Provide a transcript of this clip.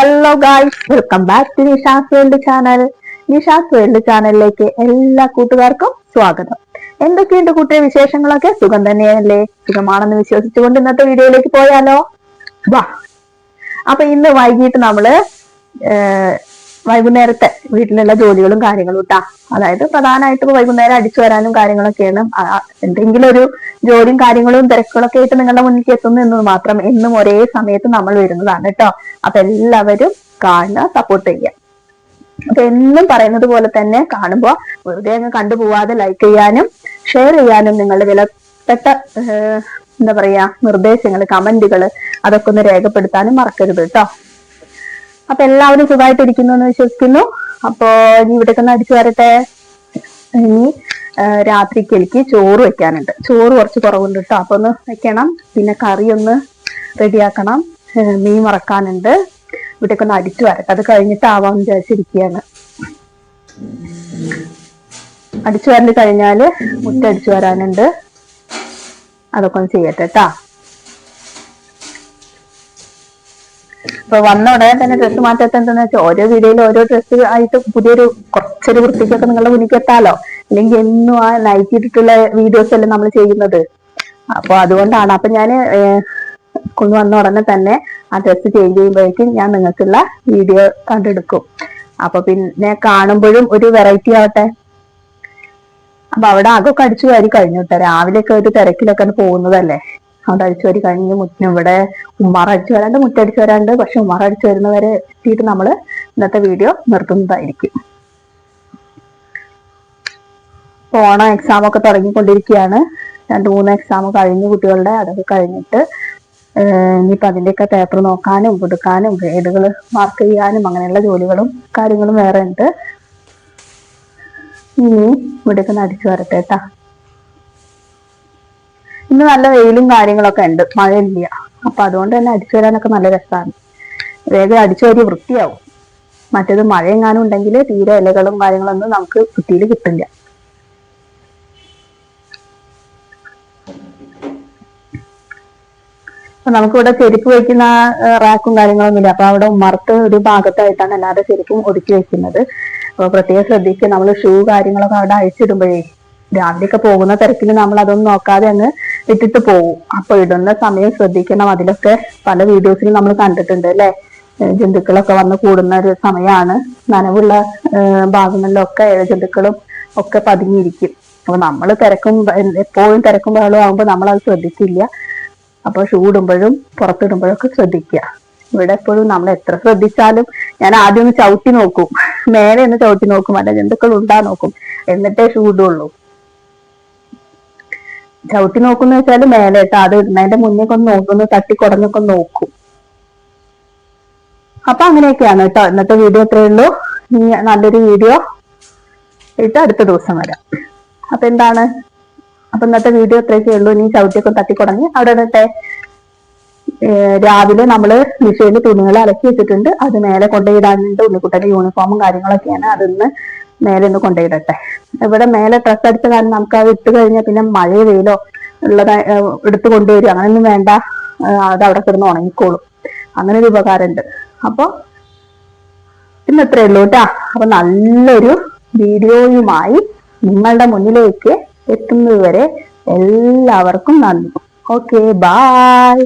Hello guys welcome back to Nisha's world channel Nisha's world ചാനലിലേക്ക് എല്ലാ കൂട്ടുകാർക്കും സ്വാഗതം. എന്തൊക്കെയുണ്ട് കൂട്ടിയ വിശേഷങ്ങളൊക്കെ? സുഖം തന്നെയല്ലേ? സുഖമാണെന്ന് വിശ്വസിച്ചുകൊണ്ട് ഇന്നത്തെ വീഡിയോയിലേക്ക് പോയാലോ? വാ. അപ്പൊ ഇന്ന് വൈകിട്ട് നമ്മൾ വൈകുന്നേരത്തെ വീട്ടിലുള്ള ജോലികളും കാര്യങ്ങളും ഇട്ടാ അതായത് പ്രധാനമായിട്ട് ഇപ്പൊ വൈകുന്നേരം അടിച്ചു വരാനും കാര്യങ്ങളൊക്കെയാണ്. എന്തെങ്കിലും ഒരു ജോലിയും കാര്യങ്ങളും തിരക്കുകളൊക്കെ ആയിട്ട് നിങ്ങളുടെ മുന്നിലേക്ക് എത്തുന്നു എന്നത് മാത്രം എന്നും ഒരേ സമയത്ത് നമ്മൾ വരുന്നതാണ് കേട്ടോ അപ്പൊ എല്ലാവരും കാണുക സപ്പോർട്ട് ചെയ്യുക. അപ്പൊ എന്നും പറയുന്നത് പോലെ തന്നെ കാണുമ്പോൾ വെറുതെ അങ്ങ് കണ്ടുപോവാതെ ലൈക്ക് ചെയ്യാനും ഷെയർ ചെയ്യാനും നിങ്ങളുടെ വിലപ്പെട്ട എന്താ പറയാ നിർദ്ദേശങ്ങൾ കമന്റുകൾ അതൊക്കെ ഒന്ന് രേഖപ്പെടുത്താനും മറക്കരുത് കേട്ടോ അപ്പൊ എല്ലാവരും സുഖമായിട്ടിരിക്കുന്നു എന്ന് വിശ്വസിക്കുന്നു. അപ്പോ ഇനി ഇവിടേക്ക് ഒന്ന് അടിച്ചു വരട്ടെ. ഇനി രാത്രിക്ക് എനിക്ക് ചോറ് വെക്കാനുണ്ട്. ചോറ് കുറച്ച് കുറവുണ്ട് കേട്ടോ. അപ്പൊ ഒന്ന് വെക്കണം. പിന്നെ കറി ഒന്ന് റെഡിയാക്കണം. മീൻ മറക്കാനുണ്ട് ഇവിടേക്ക് ഒന്ന് അടിച്ചു വരട്ടെ. അത് കഴിഞ്ഞിട്ടാവാം വിചാരിച്ചിരിക്കുകയാണ്. അടിച്ചു വരണ്ട് കഴിഞ്ഞാൽ മുറ്റടിച്ചു വരാനുണ്ട്. അതൊക്കെ ഒന്ന് ചെയ്യട്ടെ കേട്ടാ. ഇപ്പൊ വന്ന ഉടനെ തന്നെ ഡ്രസ്സ് മാറ്റാത്ത എന്താണെന്ന് വെച്ചാൽ ഓരോ വീഡിയോയിൽ ഓരോ ഡ്രസ്സ് ആയിട്ട് പുതിയൊരു കുറച്ചൊരു വൃത്തിക്കൊക്കെ നിങ്ങളുടെ മുന്നിൽ എത്താലോ? അല്ലെങ്കിൽ എന്നും ആ നൈറ്റി ഇട്ടിട്ടുള്ള വീഡിയോസ് അല്ലേ നമ്മൾ ചെയ്യുന്നത്? അപ്പൊ അതുകൊണ്ടാണ്. അപ്പൊ ഞാൻ സ്കൂളിൽ വന്ന ഉടനെ തന്നെ ആ ഡ്രസ്സ് ചേഞ്ച് ചെയ്യുമ്പോഴേക്കും ഞാൻ നിങ്ങൾക്കുള്ള വീഡിയോ കണ്ടെടുക്കും. അപ്പൊ പിന്നെ കാണുമ്പോഴും ഒരു വെറൈറ്റി ആവട്ടെ. അപ്പൊ അവിടെ അകൊക്കെ അടിച്ചു വാരി കഴിഞ്ഞു കേട്ടോ. രാവിലെയൊക്കെ ഒരു തിരക്കിലൊക്കെ പോകുന്നതല്ലേ? അവിടെ അടിച്ചു വരി കഴിഞ്ഞ് ഇവിടെ ഉമ്മാറ അടിച്ചു വരാണ്ട് മുറ്റടിച്ചു വരാണ്ട് പക്ഷെ ഉമ്മാറ അടിച്ചു വരുന്നവരെ എത്തിയിട്ട് നമ്മൾ ഇന്നത്തെ വീഡിയോ നിർത്തുന്നതായിരിക്കും. ഓണം എക്സാം ഒക്കെ തുടങ്ങിക്കൊണ്ടിരിക്കുകയാണ്. രണ്ട് മൂന്ന് എക്സാം കഴിഞ്ഞു കുട്ടികളുടെ അതൊക്കെ കഴിഞ്ഞിട്ട് ഇനിയിപ്പോൾ അതിന്റെയൊക്കെ പേപ്പർ നോക്കാനും കൊടുക്കാനും ഗ്രേഡുകൾ മാർക്ക് ചെയ്യാനും അങ്ങനെയുള്ള ജോലികളും കാര്യങ്ങളും വേറെ ഉണ്ട്. ഇനി ഇവിടേക്ക് നടിച്ചു വരട്ടെ കേട്ടാ ഇന്ന് നല്ല വെയിലും കാര്യങ്ങളൊക്കെ ഉണ്ട്. മഴയില്ല. അപ്പൊ അതുകൊണ്ട് തന്നെ അടിച്ചു വരാനൊക്കെ നല്ല രസമാണ് വേഗം അടിച്ചു വരി വൃത്തിയാവും. മറ്റേത് മഴ എങ്ങാനും ഉണ്ടെങ്കിൽ തീരെ ഇലകളും കാര്യങ്ങളൊന്നും നമുക്ക് കുട്ടിയിൽ കിട്ടില്ല. അപ്പൊ നമുക്കിവിടെ ചെരുപ്പ് വെക്കുന്ന റാക്കും കാര്യങ്ങളൊന്നുമില്ല. അപ്പൊ അവിടെ ഉമ്മർത്ത് ഒരു ഭാഗത്തായിട്ടാണ് എല്ലാവരുടെ ചെരുപ്പും ഒതുക്കി വെക്കുന്നത്. അപ്പൊ പ്രത്യേകം ശ്രദ്ധിക്കുക. നമ്മൾ ഷൂ കാര്യങ്ങളൊക്കെ അവിടെ അഴിച്ചിടുമ്പോഴേ രാവിലെയൊക്കെ പോകുന്ന തിരക്കിൽ നമ്മൾ അതൊന്നും നോക്കാതെ അങ്ങ് ഇട്ടിട്ട് പോകും. അപ്പൊ ഇടുന്ന സമയം ശ്രദ്ധിക്കണം. അതിലൊക്കെ പല വീഡിയോസിലും നമ്മൾ കണ്ടിട്ടുണ്ട് അല്ലെ? ജന്തുക്കളൊക്കെ വന്ന് കൂടുന്ന ഒരു സമയമാണ് നനവുള്ള ഭാഗങ്ങളിലൊക്കെ ജന്തുക്കളും ഒക്കെ പതുങ്ങിയിരിക്കും അപ്പൊ നമ്മൾ തിരക്കും എപ്പോഴും തിരക്കും ബഹളവും ആകുമ്പോൾ നമ്മൾ അത് ശ്രദ്ധിക്കില്ല. അപ്പൊ ഷൂ ഇടുമ്പോഴും പുറത്തിടുമ്പോഴും ഒക്കെ ശ്രദ്ധിക്കുക. ഇവിടെ എപ്പോഴും നമ്മൾ എത്ര ശ്രദ്ധിച്ചാലും ഞാൻ ആദ്യം ഒന്ന് ചവിട്ടി നോക്കും. മേലെ ഒന്ന് ചവിട്ടി നോക്കും. അല്ല ജന്തുക്കൾ ഉണ്ടാ നോക്കും. എന്നിട്ടേ ഷൂ ചവിട്ടി നോക്കുന്ന വെച്ചാൽ മേലെ അത് ഇടുന്നതിന്റെ മുന്നേ ഒന്ന് നോക്കുന്നു തട്ടി കുടഞ്ഞൊക്കെ നോക്കും. അപ്പൊ അങ്ങനെയൊക്കെയാണ് കേട്ടോ ഇന്നത്തെ വീഡിയോ അത്രയേ ഉള്ളൂ. നല്ലൊരു വീഡിയോ ഇട്ട് അടുത്ത ദിവസം വരാം. അപ്പൊ എന്താണ്? അപ്പൊ ഇന്നത്തെ വീഡിയോ അത്രയൊക്കെ ഉള്ളൂ. ഇനി ചവിട്ടിയൊക്കെ തട്ടിക്കുടങ്ങി അവിടെ ഇടട്ടെ രാവിലെ നമ്മൾ മിഷീനിൽ തുണികൾ അലക്കി വെച്ചിട്ടുണ്ട്. അത് മേലെ കൊണ്ടുപോയിടാനുണ്ട് ഉണ്ണിക്കുട്ടന്റെ യൂണിഫോമും കാര്യങ്ങളൊക്കെയാണ്. അതൊന്ന് മേലെ ഒന്ന് കൊണ്ടുപോയിടട്ടെ. ഇവിടെ മേലെ ഡ്രസ് അടിച്ച കാരണം നമുക്ക് അത് ഇട്ട് കഴിഞ്ഞാൽ പിന്നെ മഴ വെയിലോ ഉള്ളത് എടുത്ത് കൊണ്ടുവരും അങ്ങനെയൊന്നും വേണ്ട. അത് അവിടെ കിടന്ന് ഉണങ്ങിക്കോളും. അങ്ങനെ ഒരു ഉപകാരമുണ്ട്. അപ്പൊ ഇന്ന് ഇത്രയേ ഉള്ളൂ കേട്ടാ. അപ്പൊ നല്ലൊരു വീഡിയോയുമായി നിങ്ങളുടെ മുന്നിലേക്ക് എത്തുന്നതുവരെ എല്ലാവർക്കും നന്ദി. Okay bye